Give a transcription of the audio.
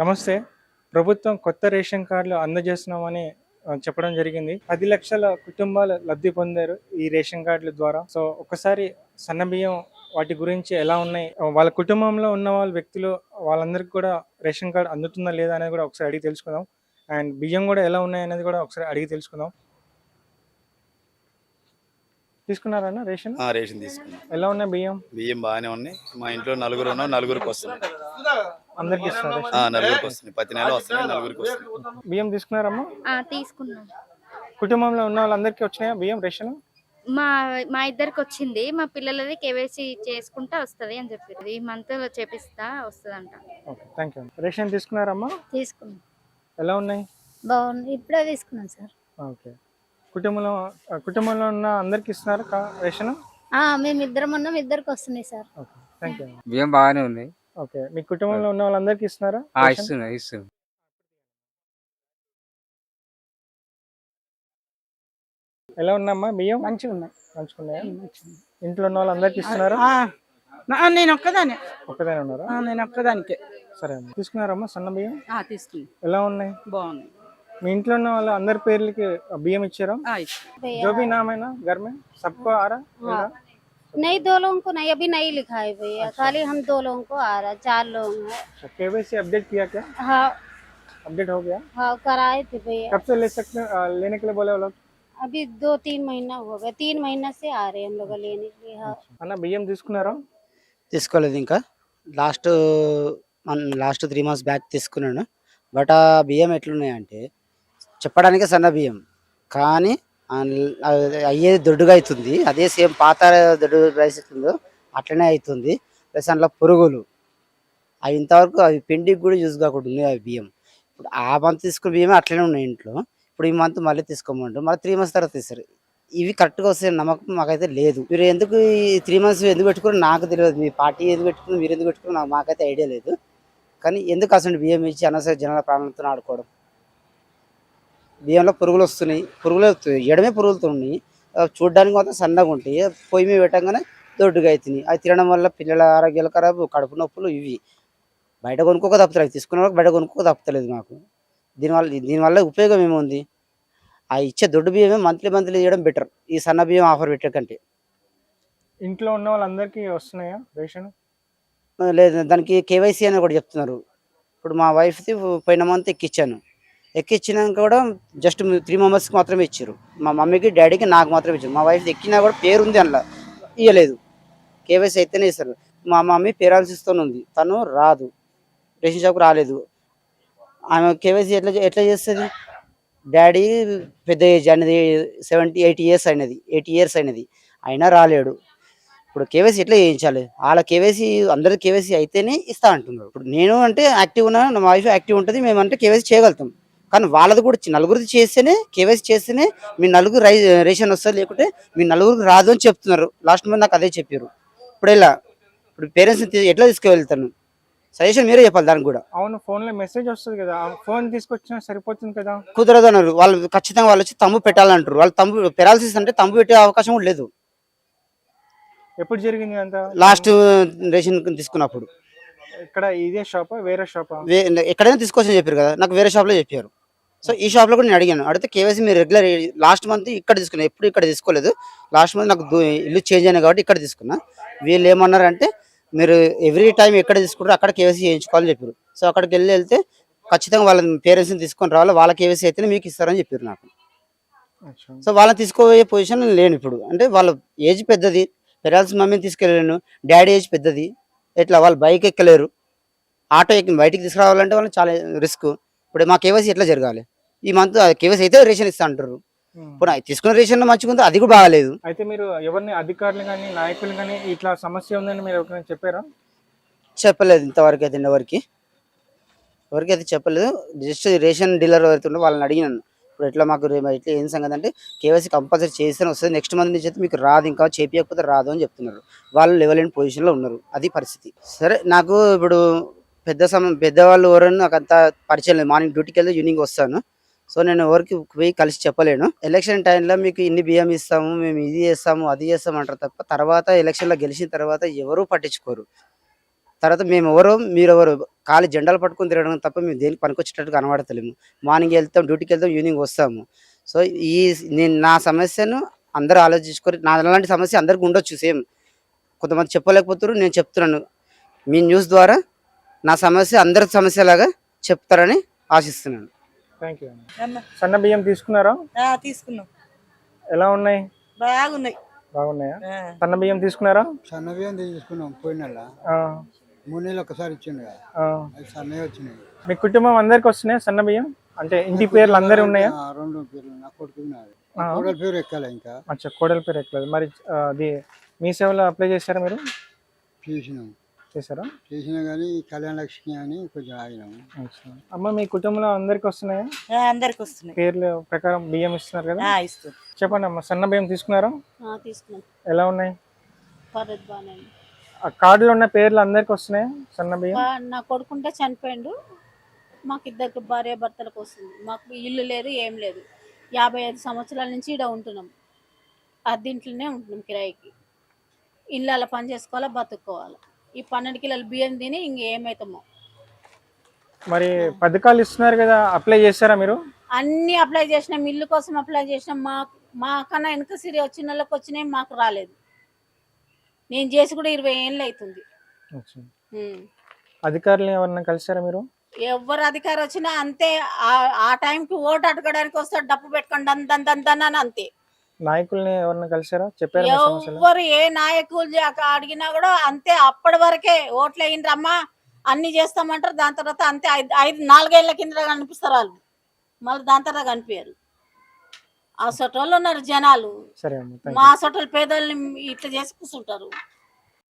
నమస్తే. ప్రభుత్వం కొత్త రేషన్ కార్డులు అందజేస్తున్నామని చెప్పడం జరిగింది. పది లక్షల కుటుంబాలు లబ్ధి పొందారు ఈ రేషన్ కార్డుల ద్వారా. సో ఒకసారి సన్న బియ్యం వాటి గురించి ఎలా ఉన్నాయి? వాళ్ళ కుటుంబంలో ఉన్న వాళ్ళ వ్యక్తులు వాళ్ళందరికీ కూడా రేషన్ కార్డు అందుతుందా లేదా అనేది కూడా ఒకసారి అడిగి తెలుసుకుందాం. అండ్ బియ్యం కూడా ఎలా ఉన్నాయి అనేది కూడా ఒకసారి అడిగి తెలుసుకుందాం. తీసుకున్నారన్న రేషన్? ఆ, రేషన్ తీసుకున్నాం. ఎలా ఉన్నాయి బియ్యం? బియ్యం బాగానే ఉన్నాయి. మా ఇంట్లో నలుగురు ఉన్నాం నలుగురికి వస్తున్నాయి. అందరికి ఇస్తున్నారు నలుగురికి వస్తున్నాయి. ప్రతి నెల వస్తున్నాయి నలుగురికి వస్తున్నాయి. బియ్యం తీసుకున్నారమ్మా? ఆ, తీసుకున్నాం. కుటుంబంలో ఉన్న వాళ్ళందరికీ వచ్చినాయా బియ్యం రేషన్? మా మా ఇద్దరికి వచ్చింది. మా పిల్లలది కేవైసీ చేసుకుంటా వస్తుంది అని చెప్పారు ఈ మంత్ చేపిస్తా వస్తుందంట. Okay thank you. రేషన్ తీసుకున్నారమ్మా? తీసుకున్నాం. ఎలా ఉన్నాయి? బాగుంది. ఇప్పుడే తీసుకున్నాం సార్. ఓకే. కుటుంబంలో కుటుంబంలో ఉన్న అందరికి ఇస్తున్నారు రేషన్? ఆ, మేము ఇద్దరం ఉన్నాం ఇద్దరికి వస్తున్నాయి సార్. ఓకే థ్యాంక్ యూ బియ్యం బాగానే ఉన్నాయి ఓకే మీ కుటుంబంలో ఉన్న వాళ్ళందరికీ ఇస్తున్నారా? ఇస్తున్నా ఇస్తున్నా. ఎలా ఉన్నామ్మా? బియ్యం? మంచిగా ఉన్నాయి. మంచుకున్నాయా? ఇంట్లో ఉన్న వాళ్ళందరికీ ఇస్తున్నారా? ఆ, నా- నేను ఒక్కదానే ఒక్కదానే ఉన్నారా? ఆ, నేను ఒక్కదానికే. సరే అమ్మా. తీసుకున్నారమ్మా సన్న బియ్యం? ఆ, తీసుకుని ఎలా ఉన్నాయి? బాగుంది మీ ఇంట్లో ఉన్న వాళ్ళ అందరి పేర్లకి బియ్యం ఇచ్చారా ఆ, ఇచ్చి. जो भी नाम है ना घर में सबको आ रहा मिल रहा? नहीं दो लोगों को नहीं अभी नहीं लिखा है भैया खाली हम दो लोगों को आ रहा है चार लोग हैं अच्छा केवाईसी अपडेट किया क्या हाँ अपडेट हो गया हाँ कराए थे भैया कब से ले सकते हैं? आ, लेने के लिए बोले वो लोग अभी दो तीन महीना हो गया तीन महीना से आ रहे हैं हम लोग लेने के लिए हाँ అన్న బియ్యం తీసుకున్నారా తీసుకోలేదు ఇంకా లాస్ట్ మన లాస్ట్ త్రీ మంత్స్ బ్యాక్ తీసుకున్నాను బట్ ఆ బియ్యం ఎట్లున్నాయంటే చెప్పడానికి సన్న బియ్యం కానీ అయ్యేది దొడ్డుగా అవుతుంది అదే సేమ్ పాత దొడ్డు రైస్ అవుతుందో అట్లనే అవుతుంది ప్లస్ అందులో పురుగులు. అవి ఇంతవరకు అవి పిండికి కూడా యూజ్ కాకుండా ఉంది అవి బియ్యం. ఇప్పుడు ఆ మంత్ తీసుకున్న బియ్యమే అట్లనే ఉన్నాయి ఇంట్లో. ఇప్పుడు ఈ మంత్ మళ్ళీ తీసుకోమంటారు. మళ్ళీ త్రీ మంత్స్ తర్వాత తీస్తారు. ఇవి కరెక్ట్గా వస్తాయి నమ్మకం మాకైతే లేదు. మీరు ఎందుకు ఈ త్రీ మంత్స్ ఎందుకు పెట్టుకుని నాకు తెలియదు. మీ పార్టీ ఎందుకు పెట్టుకుని మీరు ఎందుకు పెట్టుకుని నాకు మాకైతే ఐడియా లేదు. కానీ ఎందుకు అసలు బియ్యం ఇచ్చి అనవసర జనాల ప్రాణాలతో ఆడుకోవడం? బియ్యంలో పురుగులు వస్తున్నాయి. పురుగులు ఎడమే పురుగులతో ఉన్నాయి. ఆ, చూడ్డానికి మాత్రం సన్నగా ఉంటాయి. పొయ్యి మీద పెట్టగానే దొడ్డుగా అవుతున్నాయి అవి తినడం వల్ల పిల్లల ఆరోగ్యాలు ఖరాబు కడుపు నొప్పులు ఇవి. బయట కొనుక్కోక తప్పుతారు అవి తీసుకున్న వాళ్ళకి బయట కొనుక్కోక తప్పుతలేదు మాకు. దీనివల్ల దీనివల్ల ఉపయోగం ఏముంది? ఆ ఇచ్చే దొడ్డు బియ్యమే మంత్లీ మంత్లీ ఇవ్వడం బెటర్ ఈ సన్న బియ్యం ఆఫర్ పెట్టే కంటే. ఇంట్లో ఉన్న వాళ్ళందరికీ వస్తున్నాయా రేషన్? లేదు. దానికి కేవైసీ అని ఒకటి చెప్తున్నారు. ఇప్పుడు మా వైఫ్ది పోయిన మంత్ ఎక్కిచ్చాను. ఎక్కిచ్చినాక కూడా జస్ట్ త్రీ మెంబర్స్కి మాత్రమే ఇచ్చారు. మా మమ్మీకి డాడీకి నాకు మాత్రమే ఇచ్చారు. మా వైఫ్ ఎక్కినా కూడా పేరు ఉంది అందులో. ఇవ్వలేదు కేవైసీ అయితేనే ఇస్తారు. మా మమ్మీ పేరాలసిస్తో ఉంది. తను రాదు. రేషన్ షాప్కి రాలేదు. ఆమె కేవైసీ ఎట్లా ఎట్లా చేస్తుంది? డాడీ పెద్ద ఏజ్ అనేది సెవెంటీ ఎయిటీ ఇయర్స్ అయినది ఎయిటీ ఇయర్స్ అయినది అయినా రాలేడు. ఇప్పుడు కేవైసీ ఎట్లా చేయించాలి? వాళ్ళ కేవైసీ అందరి కేవైసీ అయితేనే ఇస్తా అంటున్నారు. ఇప్పుడు నేను అంటే యాక్టివ్ ఉన్నాను నా వైఫ్ యాక్టివ్ ఉంటుంది. మేము అంటే కేవైసీ చేయగలుగుతాం. కానీ వాళ్ళది కూడా నలుగురిది చేస్తేనే కేవైసీ చేస్తేనే మీ నలుగురు రై రేషన్ వస్తుంది లేకుంటే మీ నలుగురికి రాదు అని చెప్తున్నారు. లాస్ట్ మంత్ నాకు అదే చెప్పారు. ఇప్పుడు ఇలా ఇప్పుడు పేరెంట్స్ ఎట్లా తీసుకువెళ్తాను? సజెషన్ మీరే చెప్పాలి దానికి కూడా. అవును ఫోన్లో మెసేజ్ వస్తుంది కదా. ఫోన్ తీసుకొచ్చినా సరిపోతుంది కదా. కుదరదు అన్నారు వాళ్ళు ఖచ్చితంగా వాళ్ళు వచ్చి తమ్ము పెట్టాలంటారు. వాళ్ళు తమ్ము పెరాలసిస్ అంటే తమ్ము పెట్టే అవకాశం కూడా లేదు. ఎప్పుడు జరిగింది అంత? లాస్ట్ రేషన్ తీసుకున్నప్పుడు. ఇక్కడ ఇదే షాపా? వేరే షాపా? ఎక్కడైనా తీసుకొచ్చని చెప్పారు కదా. నాకు వేరే షాప్లో చెప్పారు. సో ఈ షాప్లో కూడా నేను అడిగాను. అడిగితే కేవైసీ మీరు రెగ్యులర్ లాస్ట్ మంత్ ఇక్కడ తీసుకున్నా. ఎప్పుడు ఇక్కడ తీసుకోలేదు. లాస్ట్ మంత్ నాకు ఇల్లు చేంజ్ అయినా కాబట్టి ఇక్కడ తీసుకున్నా. వీళ్ళు ఏమన్నారంటే మీరు ఎవ్రీ టైం ఎక్కడ తీసుకుంటారో అక్కడ కేవైసీ చేయించుకోవాలని చెప్పారు. సో అక్కడికి వెళ్ళి వెళ్తే ఖచ్చితంగా వాళ్ళ పేరెంట్స్ని తీసుకొని రావాలి. వాళ్ళ కేవైసీ అయితేనే మీకు ఇస్తారని చెప్పారు నాకు. సో వాళ్ళని తీసుకోబోయే పొజిషన్ లేను ఇప్పుడు. అంటే వాళ్ళ ఏజ్ పెద్దది. పెరాల్సి మమ్మీని తీసుకెళ్ళలేను. డాడీ ఏజ్ పెద్దది. ఎట్లా? వాళ్ళు బైక్ ఎక్కలేరు. ఆటో ఎక్కి బయటికి తీసుకురావాలంటే వాళ్ళు చాలా రిస్క్ ఇప్పుడు మా కేవైసీ ఎట్లా జరగాలి? ఈ మంత్ కేవైసీ అయితే రేషన్ ఇస్తా అంటారు. ఇప్పుడు తీసుకున్న రేషన్ మంచిగా అది కూడా బాగాలేదు. అయితే మీరు ఎవరిని అధికారులు కానీ నాయకులు కానీ ఇట్లా సమస్య ఉందని మీరు ఎవరికైనా చెప్పారా? చెప్పలేదు ఇంతవరకు అయితే ఎవరికి. ఎవరికి అయితే చెప్పలేదు. జస్ట్ రేషన్ డీలర్ ఎవరైతే వాళ్ళని అడిగినాను. ఇప్పుడు ఎట్లా మాకు ఎట్లా ఏం సంగతి అంటే కేవైసీ కంపల్సరీ చేస్తేనే వస్తుంది. నెక్స్ట్ మంత్ నుంచి అయితే మీకు రాదు ఇంకా చేపించకపోతే రాదు అని చెప్తున్నారు. వాళ్ళు లెవెల్ పొజిషన్లో ఉన్నారు. అది పరిస్థితి. సరే నాకు ఇప్పుడు పెద్ద సమయం పెద్దవాళ్ళు ఎవరైనా నాకు అంత పరిచయం లేదు. మార్నింగ్ డ్యూటీకి వెళ్తే ఈవినింగ్ వస్తాను. సో నేను ఎవరికి పోయి కలిసి చెప్పలేను. ఎలక్షన్ టైంలో మీకు ఇన్ని బియ్యం ఇస్తాము మేము ఇది చేస్తాము అది చేస్తాము అంటారు తప్ప తర్వాత ఎలక్షన్లో గెలిచిన తర్వాత ఎవరూ పట్టించుకోరు. తర్వాత మేము ఎవరు మీరెవరు ఖాళీ జెండాలు పట్టుకొని తిరగడం తప్ప మేము దేనికి పనికొచ్చేటట్టు కనబడతలేము. మార్నింగ్ వెళ్తాం డ్యూటీకి వెళ్తాం ఈవినింగ్ వస్తాము. సో ఈ నేను నా సమస్యను అందరూ ఆలోచించుకొని నా అలాంటి సమస్య అందరికీ ఉండొచ్చు సేమ్. కొంతమంది చెప్పలేకపోతున్నారు నేను చెప్తున్నాను. మీ న్యూస్ ద్వారా నా సమస్య అందరి సమస్యలాగా చెప్తారని ఆశిస్తున్నాను. థ్యాంక్ యూ సన్న బియ్యం తీసుకున్నారా? తీసుకున్నాం. ఎలా ఉన్నాయి? బాగున్నాయి. బాగున్నాయా? సన్న బియ్యం తీసుకున్నారా? సన్నబియ్యం తీసుకున్నాం పోయిన నెల. మూడు నెలలు ఒకసారి ఇచ్చిండు సన్నవి వచ్చినాయి. మీ కుటుంబం అందరికి వస్తున్నాయా సన్న బియ్యం? అంటే ఇంటి పేర్లు అందరు ఉన్నాయా? ఆ, రెండు పేర్లు. నా కొడుకు. కోడల పేరు ఎక్కాలి ఇంకా? అచ్చా కోడలి పేరు ఎక్కలేదు. మరి అది మీ సేవలో అప్లై చేశారా మీరు? చేసినాం. చేశారా? చేసినా కానీ కళ్యాణ లక్ష్మి అని కొంచెం ఆగినాం అచ్చా. అమ్మ మీ కుటుంబంలో అందరికి వస్తున్నాయా? అందరికి వస్తున్నాయి. పేర్లు ప్రకారం బియ్యం ఇస్తున్నారు కదా? ఇస్తాం చెప్పండి అమ్మ సన్న బియ్యం తీసుకున్నారా? తీసుకున్నాం. ఎలా ఉన్నాయి? పర్లేదు బాగానే ఉంది. ఆ కార్డులో ఉన్న పేర్లు అందరికి వస్తున్నాయా? సన్న బియ్యం? నా కొడుకుంటే చనిపోయిండు. మాకు ఇద్దరికి భార్య భర్తలకు వస్తుంది. మాకు ఇల్లు లేదు ఏం లేదు. యాభై ఐదు సంవత్సరాల నుంచి ఇక్కడ ఉంటున్నాం. అద్దీంట్లోనే ఉంటున్నాం కిరాయికి. ఇళ్ళ పని చేసుకోవాలా బతుక్కోవాలి. ఈ పన్నెండు కిలోల బియ్యం తిని ఇంకేమవుతామో మరి పథకాలు ఇస్తున్నారు కదా అప్లై చేశారా మీరు? అన్ని అప్లై చేసినాం ఇల్లు కోసం అప్లై చేసినాం. మా మా కన్నా వెనక సిరి వచ్చిన వాళ్ళకి వచ్చినాయి మాకు రాలేదు. నేను చేసి కూడా ఇరవై ఏళ్ళు అవుతుంది. ఉమ్. అధికారులు ఎవరన్నా కలిసారా మీరు? ఎవరు అధికారం వచ్చినా అంతే ఆ- ఆ టైంకి ఓటు అడగడానికి వస్తాడు డప్పు పెట్టుకొని దన్ దన్ దన్ దన్ అని అంతే. నాయకుల్ని ఎవరన్నా కలిసారా చెప్పారా ఎవరు ఏ నాయకులు అడిగినా కూడా అంతే అప్పటి వరకే ఓట్లు వేయండి అన్ని చేస్తామంటారు. దాని తర్వాత అంతే ఐదు ఐదు నాలుగేళ్ళ కింద కనిపిస్తారు వాళ్ళు. మళ్ళీ దాని తర్వాత కనిపించారు ఆ సొట్టోళ్ళు ఉన్నారు జనాలు. మా సొట్టలు పేదోళ్ళని ఇట్లా చేసి కూర్చుంటారు.